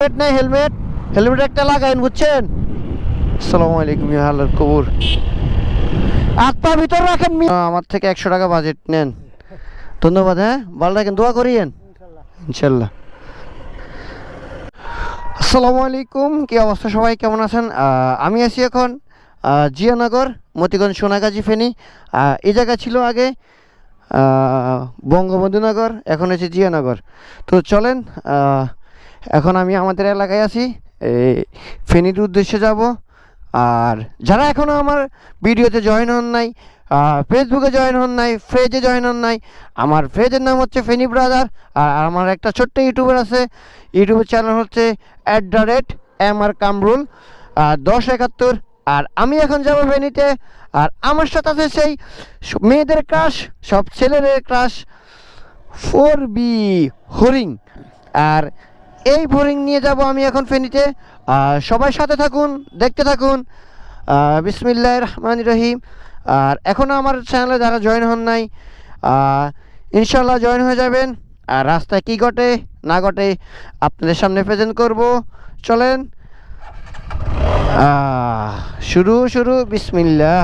Helmet নেই, helmet. Helmet একটা লাগাইন, বুঝছেন? ভিতর রাখেন আমার থেকে একশো টাকা বাজেট নেন। ধন্যবাদ হ্যাঁ? ভালো রাখেন দোয়া করিয়েন। ইনশাল্লাহ। আসসালামু আলাইকুম, কি অবস্থা সবাই, কেমন আছেন? আমি আছি এখন জিয়ানগর, মতিগঞ্জ সোনাগাজী ফেনী। এই জায়গা ছিল আগে বঙ্গবন্ধুনগর এখন হচ্ছে জিয়ানগর। তো চলেন এখন আমি আমাদের এলাকায় আছি। ফেনীর উদ্দেশ্যে যাব। আর যারা এখনও আমার ভিডিওতে জয়েন হন নাই ফেসবুকে জয়েন হন নাই ফ্রেজে জয়েন হন নাই, আমার ফ্রেজের নাম হচ্ছে ফেনি ব্রাদার আর আমার একটা ছোট্ট ইউটিউবার আছে। ইউটিউবের চ্যানেল হচ্ছে at the rate M R Kamrul দশ একাত্তর। আর আমি এখন যাব ফেনীতে, আর আমার সাথে আছে সেই মেয়েদের ক্রাশ সব ছেলেদের ক্রাশ ফোর বি হরিং আর এই বোরিং নিয়ে যাব আমি এখন ফেনীতে। সবাই সাথে থাকুন, দেখতে থাকুন। বিসমিল্লাহ রহমান রহিম। আর এখনও আমার চ্যানেলে যারা জয়েন হন নাই ইনশাল্লাহ জয়েন হয়ে যাবেন। আর রাস্তায় কী ঘটে, না ঘটে, আপনাদের সামনে প্রেজেন্ট করব। চলেন। শুরু শুরু, বিসমিল্লাহ।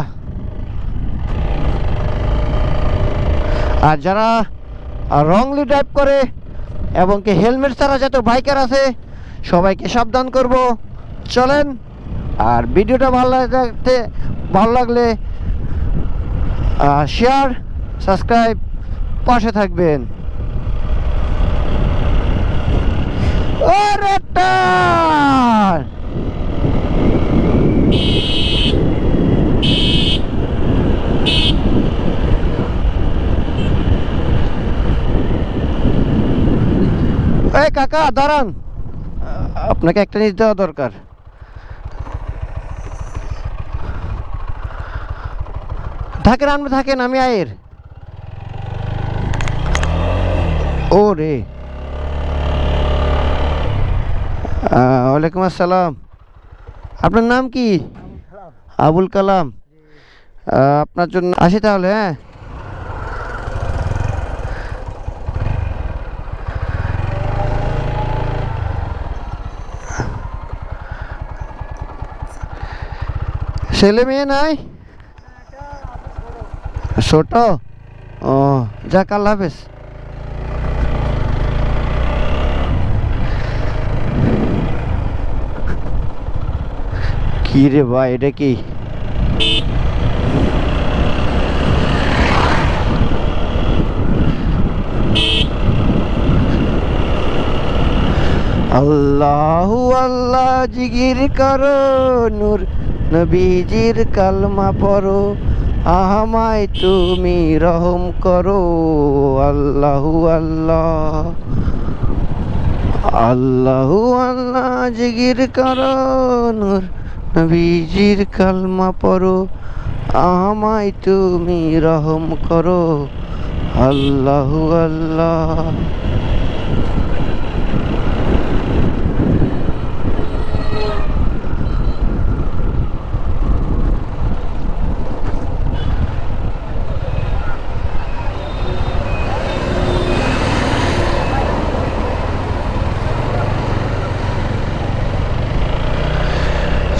আর যারা রংলি ড্রাইভ করে এবং কি হেলমেট ছাড়া যত বাইকার আছে, সবাইকে সাবধান করব চলেন, আর ভিডিওটা ভালো লাগতে, ভালো লাগলে শেয়ার সাবস্ক্রাইব পাশে থাকবেন ওরে টান! এই কাকা দাঁড়ান। আপনাকে একটা জিনিস দেওয়া দরকার। থাকেন আনবে থাকেন আমি আয়ের। ও রে। ওয়ালাইকুম আসসালাম। আপনার নাম কি? আবুল কালাম। আপনার জন্য আসি তাহলে হ্যাঁ? ছেলে মেয়ে নাই? ছোট? ও, যাক, আল্লাহ হাফেজ। কি রে ভাই, এটা কি? আল্লাহু আল্লাহ জিগির করো, নূর। নবীজির কালমা পড়ো, আহমায় তুমি রহম করো। আল্লাহু আল্লাহ আল্লাহু আল্লাহ জিগির করো নবীজির কালমা পড়ো আমায় তুমি রহম করো। আল্লাহু আল্লাহ।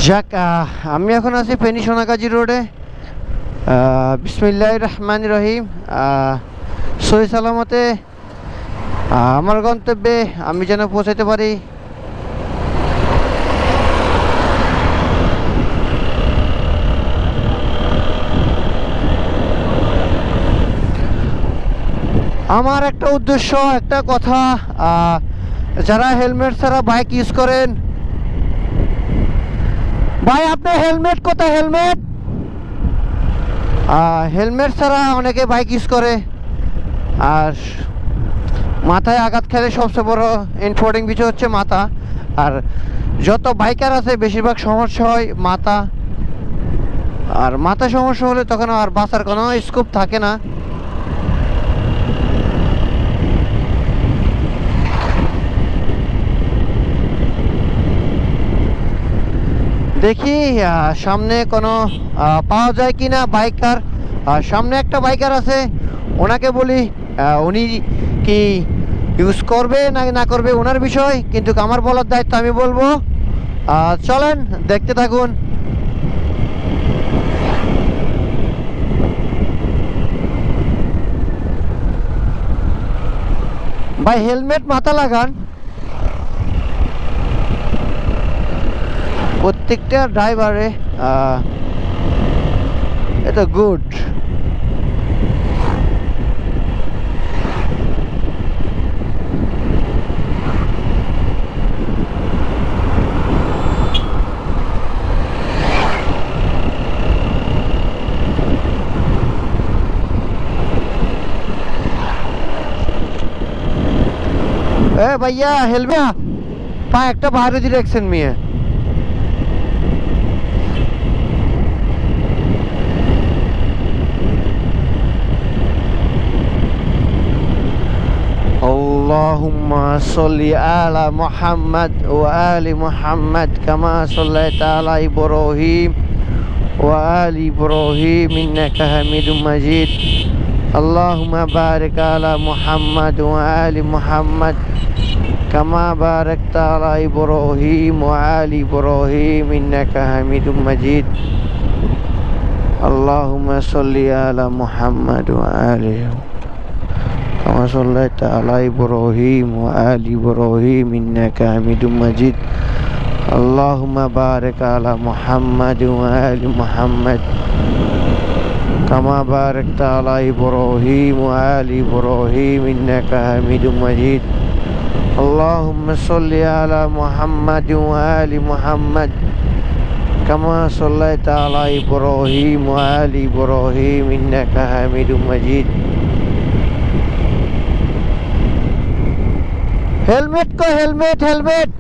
যাক আমি এখন আছি ফেনী সোনাগাজী রোডে বিসমিল্লাহ রহমান রহিম। সহি সালামতে আমার গন্তব্যে আমি যেন পৌঁছাতে পারি। আমার একটা উদ্দেশ্য, একটা কথা যারা হেলমেট ছাড়া বাইক ইউজ করেন ভাই আপনার হেলমেট কোথায়? হেলমেট? হেলমেট ছাড়া অনেকে বাইক ইউজ করে। আর মাথায় আঘাত খেলে সবচেয়ে বড় ইনফোর্ডিং বিষয় হচ্ছে মাথা। আর যত বাইকার আছে, বেশিরভাগ সমস্যা হয় মাথা। আর মাথা সমস্যা হলে তখন আর বাঁচার কোনো স্কোপ থাকে না। দেখি সামনে কোনো পাওয়া যায় কি না বাইকার সামনে একটা বাইকার আছে, ওনাকে বলি উনি কি ইউজ করবে না না করবে ওনার বিষয়, কিন্তু আমার বলার দায়িত্ব আমি বলব। চলেন, দেখতে থাকুন। ভাই, হেলমেট মাথা লাগান। প্রত্যেকটা ড্রাইভারে এটা গুড এ ভাইয়া হেলমেট পা একটা বাইরে দিয়ে রাখছেন صل على محمد وآل محمد كما صليت على إبراهيم وآل إبراهيم إنك حميد مجيد. اللهم بارك على محمد وآل محمد كما باركت على إبراهيم وآل إبراهيم إنك حميد مجيد. اللهم صل على محمد وآله كما صليت على إبراهيم وآل إبراهيم إنك حميد مجيد اللهم بارك على محمد وآل محمد كما باركت على إبراهيم وآل إبراهيم إنك حميد مجيد اللهم صل على محمد وآل محمد كما صليت على إبراهيم وآل إبراهيم إنك حميد مجيد হেলমেট কো হেলমেট হেলমেট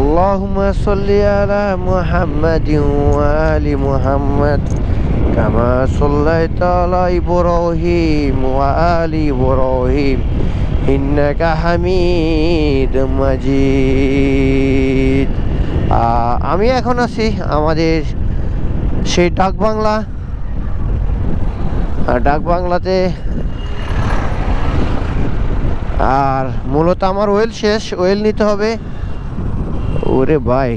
اللهم صل على محمد وآل محمد كما صليت على إبراهيم وآل إبراهيم إنك حميد مجيد আহ, আমি এখন আছি আমাদের সেই ডাক বাংলা আর ডাক বাংলাতে আর মূলত আমার ওয়েল শেষ ওয়েল নিতে হবে। ওরে ভাই,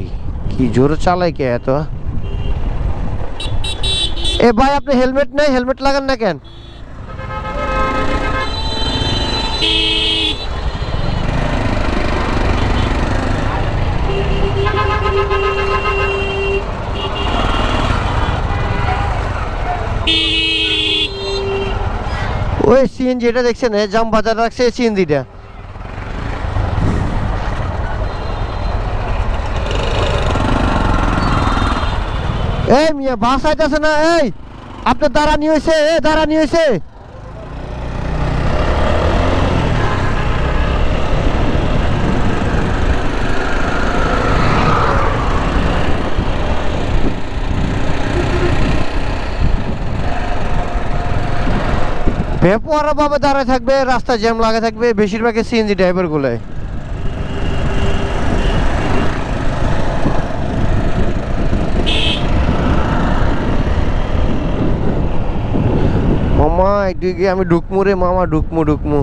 কি জোর চালাই কে এত? এ ভাই, আপনি হেলমেট নেই হেলমেট লাগান না কেন? ওই সিএনজি এটা দেখছেন? জাম বাজার রাখছে সিএনজিটা এই মিয়া, বাস আইতাছে না, এই। আপনার দাঁড়ানি হয়েছে এ দাঁড়ানি হয়েছে বেপরা দাঁড়ায় থাকবে রাস্তায় জ্যাম লাগা থাকবে, বেশিরভাগই সিএনজি ড্রাইভারগুলোয় মামা, একদিকে আমি ঢুকমু রে মামা ডুকমু ঢুকমু।